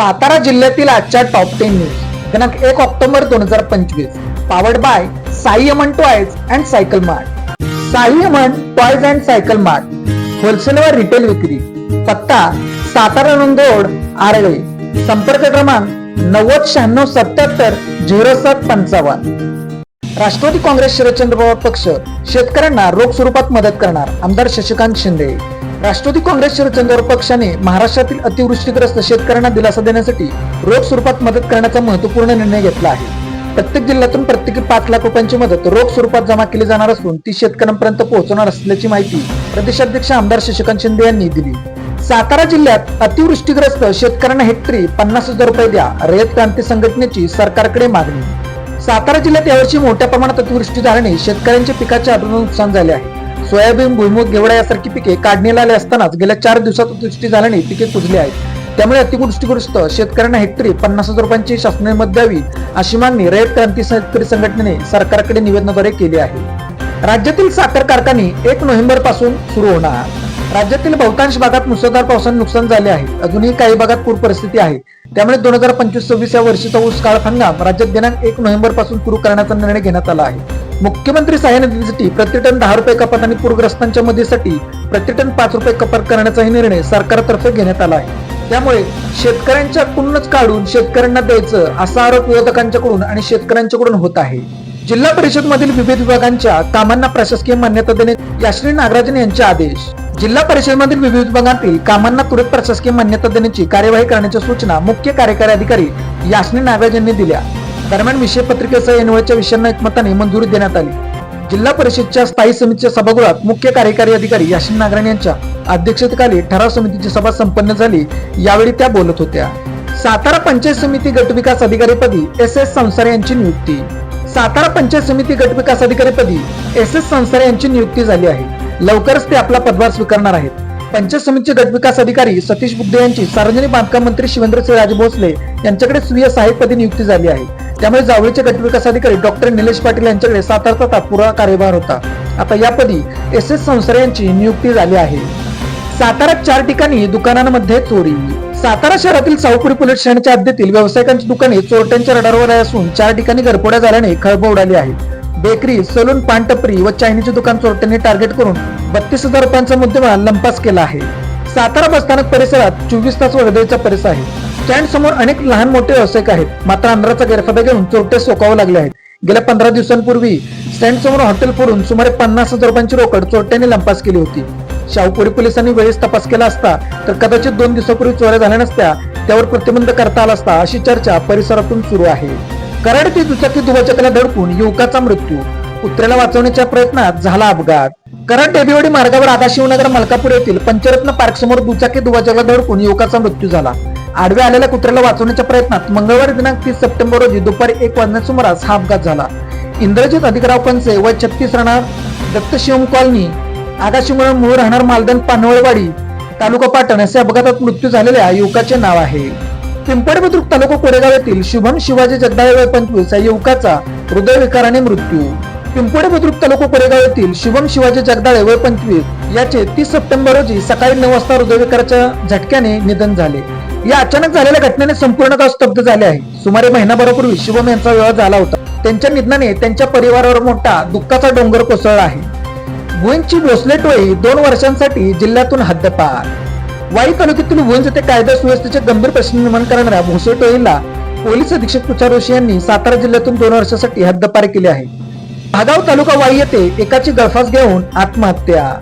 सातारा जिल्ह्यातील आजच्या top ten news दिनांक एक ऑक्टोबर दोन हजार पंचवीस. Powered by Sai Aman toys and cycle mart Sai Aman toys and cycle mart wholesale व रिटेल विक्री. पत्ता सातारा रोड आरळे. संपर्क क्रमांक नव्वद शहाण्णव सत्याहत्तर झिरो सात पंचावन्न. राष्ट्रवादी काँग्रेस शरदचंद्र पवार पक्ष. शेतकऱ्यांना रोख स्वरूपात मदत करणार आमदार शशिकांत शिंदे. राष्ट्रवादी काँग्रेस शरदचंद्र पक्षाने महाराष्ट्रातील अतिवृष्टीग्रस्त शेतकऱ्यांना दिलासा देण्यासाठी रोख स्वरूपात मदत करण्याचा महत्त्वपूर्ण निर्णय घेतला आहे. प्रत्येक जिल्ह्यातून प्रत्येकी पाच लाख रुपयांची मदत रोख स्वरूपात जमा केली जाणार असून ती शेतकऱ्यांपर्यंत पोहोचवणार असल्याची माहिती प्रदेशाध्यक्ष आमदार शशिकांत शिंदे यांनी दिली. सातारा जिल्ह्यात अतिवृष्टीग्रस्त शेतकऱ्यांना हेक्टरी पन्नास हजार रुपये द्या रयत क्रांती संघटनेची सरकारकडे मागणी. सातारा जिल्ह्यात यावर्षी मोठ्या प्रमाणात अतिवृष्टी झाल्याने शेतकऱ्यांच्या पिकाचे आढळून नुकसान झाले आहे. सोयाबीन भुईमुग गेवडा यासारखी पिके काढणीला आली असतानाच गेल्या चार दिवसात अतिवृष्टी झाल्याने पिके कुजली आहेत. त्यामुळे अतिवृष्टीग्रस्त शेतकऱ्यांना हेक्टरी पन्नास हजार रुपयांची शासनाने मत द्यावी अशी मागणी रयत क्रांती शेतकरी संघटनेने सरकारकडे निवेदनाद्वारे केली आहे. राज्यातील साखर कारखाने एक नोव्हेंबरपासून सुरू होणार. राज्यातील बहुतांश भागात मुसळधार पावसाने नुकसान झाले आहे. अजूनही काही भागात पूर परिस्थिती आहे. त्यामुळे दोन हजार पंचवीस सव्वीस या वर्षीचा ऊस काळ हंगाम राज्यात दिनांक एक नोव्हेंबरपासून सुरू करण्याचा निर्णय घेण्यात आला आहे. मुख्यमंत्री सहाय्य निधीसाठी प्रतिटन दहा रुपये कपात आणि पूरग्रस्तांच्या मदतीसाठी प्रतिटन पाच रुपये कपात करण्याचाही निर्णय सरकारतर्फे घेण्यात आला आहे. त्यामुळे शेतकऱ्यांच्या कुणच काढून शेतकऱ्यांना द्यायचं असा आरोप विरोधकांच्याकडून आणि शेतकऱ्यांच्याकडून होत आहे. जिल्हा परिषद मधील विविध विभागांच्या कामांना प्रशासकीय मान्यता देणे याश्री नागराजन यांचे आदेश. जिल्हा परिषद मधील विविध विभागातील कामांना त्वरित प्रशासकीय मान्यता देण्याची कार्यवाही करण्याच्या सूचना मुख्य कार्यकारी अधिकारी याश्नी नागराज यांनी दिल्या. दरम्यान विषय पत्रिकेसह एनवळच्या विषयांना एकमताने मंजुरी देण्यात आली. जिल्हा परिषदच्या स्थायी समितीच्या सभागृहात मुख्य कार्यकारी अधिकारी याशिन नागराण यांच्या अध्यक्षतेखाली ठराव समितीची सभा संपन्न झाली यावेळी त्या बोलत होत्या. सातारा पंचायत समिती गटविकास अधिकारीपदी एस एस संसारे यांची नियुक्ती. सातारा पंचायत समिती गटविकास अधिकारीपदी एस एस संसारे यांची नियुक्ती झाली आहे. लवकरच ते आपला पदभार स्वीकारणार आहेत. पंचायत समितीचे गटविकास अधिकारी सतीश बुद्धे यांची सार्वजनिक बांधकाम मंत्री शिवेंद्रसिंह राजे भोसले यांच्याकडे स्वीय सहाय्यकपदी नियुक्ती झाली आहे. त्यामुळे जावळीचे गटविकास अधिकारी डॉक्टर निलेश पाटील यांच्याकडे सातारचा तात्पुरा कार्यभार होता. आता यापदी एस एस संसारे यांची नियुक्ती झाली आहे. सातारात चार ठिकाणी दुकानांमध्ये चोरी. सातारा शहरातील सावपुरी पोलीस ठाण्याच्या हद्दीतील व्यावसायिकांची दुकाने चोरट्यांच्या रडारवर असून चार ठिकाणी घरपोड्या झाल्याने खळबळ उडाली आहे. बेकरी सलून पानटपरी व चायनीचे दुकान चोरट्यांनी टार्गेट करून बत्तीस हजार रुपयांचा मुद्देमाल लंपास केला आहे. सातारा बसस्थानक परिसरात चोवीस तास वर्दळीचा परिसर आहे. स्टँड समोर अनेक लहान मोठे व्यावसायिक आहेत. मात्र अंधाराचा गैरफायदा घेऊन चोरटे सोकावू लागले आहेत. गेल्या पंधरा दिवसांपूर्वी स्टँड समोर हॉटेल फोडून सुमारे पन्नास हजार रुपयांची रोकड चोरट्यांनी लंपास केली होती. शाहूपुरी पोलिसांनी वेळेस तपास केला असता तर कदाचित दोन दिवसापूर्वी चोऱ्या झाल्या नसत्या त्यावर प्रतिबंध करता आला असता अशी चर्चा परिसरातून सुरू आहे. कराड ते दुचाकी दुभाजकाला धडकून युवकाचा मृत्यू. कुत्र्याला वाचवण्याच्या प्रयत्नात झाला अपघात. कराड डेबीवाडी मार्गावर आदा शिवनगर मलकापूर येथील पंचरत्न पार्क समोर दुचाकी दुभाजकाला धडकून युवकाचा मृत्यू झाला. आडव्या आलेल्या कुत्र्याला वाचवण्याच्या प्रयत्नात मंगळवारी दिनांक तीस सप्टेंबर रोजी दुपारी एक वाजण्या सुमारास हा अपघात झाला. इंद्रजित अधिकराव पंचे व छत्तीस राहणार दत्तशिवम कॉलनी आगाशीमुळे मूळ राहणार मालदन पानवळवाडी तालुका पाटण असे अपघातात मृत्यू झालेल्या युवकाचे नाव आहे. पिंपळे बुद्रुक तालुका कोरेगाव येथील शुभम शिवाजी जगदाळे वय पंचवीस या युवकाचा हृदयविकाराने मृत्यू. पिंपळे बुद्रुक तालुका कोरेगाव येथील शुभम शिवाजी जगदाळे वय पंचवीस याचे तीस सप्टेंबर रोजी सकाळी नऊ वाजता हृदयविकाराच्या झटक्याने निधन झाले. या अचानक झालेल्या घटनेने संपूर्ण गाव स्तब्ध झाले आहे. सुमारे महिनाभरापूर्वी शुभम यांचा विवाह झाला होता. त्यांच्या निधनाने त्यांच्या परिवारावर मोठा दुःखाचा डोंगर कोसळला आहे. भुईंची भोसले टोळी दोन वर्षांसाठी जिल्ह्यातून हद्दपार. वाई तालुक्यातील भुईंज येथे कायदा सुव्यवस्थेचे गंभीर प्रश्न निर्माण करणाऱ्या भोसले टोळीला पोलीस अधीक्षक तुषार जोशी यांनी सातारा जिल्ह्यातून दोन वर्षासाठी हद्दपार केली आहे. भागाव तालुका वाई येथे एकाची गळफास घेऊन आत्महत्या.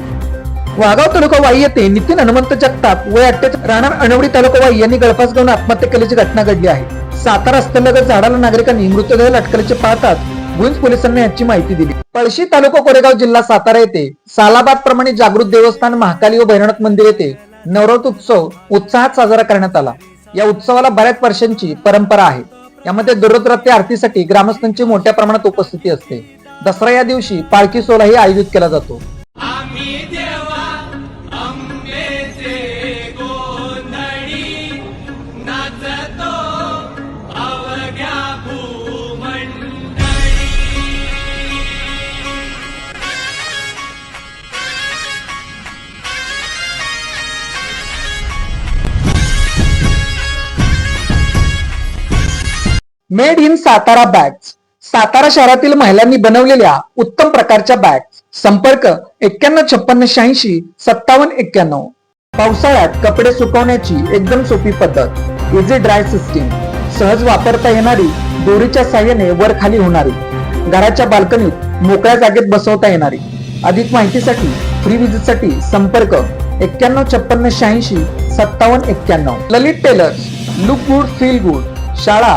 वाघाव तालुका वाई येथे नितीन हनुमंत जगताप वय अठ्ठेचाळीस राहणार अणवडी तालुका वाई यांनी गळफास घेऊन आत्महत्या केल्याची घटना घडली आहे. सातारा रस्त्यालगत झाडाला नागरिकांनी मृतदेह लटकल्याचे पाहतात भुईंज पोलिसांनी याची माहिती दिली. पळशी तालुका कोरेगाव जिल्हा सातारा येथे सालाबाद प्रमाणे जागृत देवस्थान महाकाली व भैरवनाथ मंदिर येथे नवरात्र उत्सव उत्साहात साजरा करण्यात आला. या उत्सवाला बऱ्याच वर्षांची परंपरा आहे. यामध्ये दररोज रात्री आरतीसाठी ग्रामस्थांची मोठ्या प्रमाणात उपस्थिती असते. दसरा या दिवशी पालखी सोहळाही आयोजित केला जातो. Made in Satara bags Satara शहरातील महिलांनी बनवलेल्या उत्तम प्रकारच्या बॅग्स संपर्क एक्क्याण्णव छप्पन्न शहाऐंशी सत्तावन्न एक्क्याण्णव. पावसाळ्यात कपडे सुकवण्याची एकदम सोपी पद्धत. इझी ड्राय सिस्टीम सहज वापरता येणारी दोरीच्या साह्याने वर खाली होणारी. घराच्या बाल्कनीत मोकळ्या जागेत बसवता येणारी. अधिक माहितीसाठी फ्री विजिटसाठी संपर्क एक्क्याण्णव छप्पन्न शहाऐंशी सत्तावन्न एक्क्याण्णव. Lalit tailors look good feel good शाळा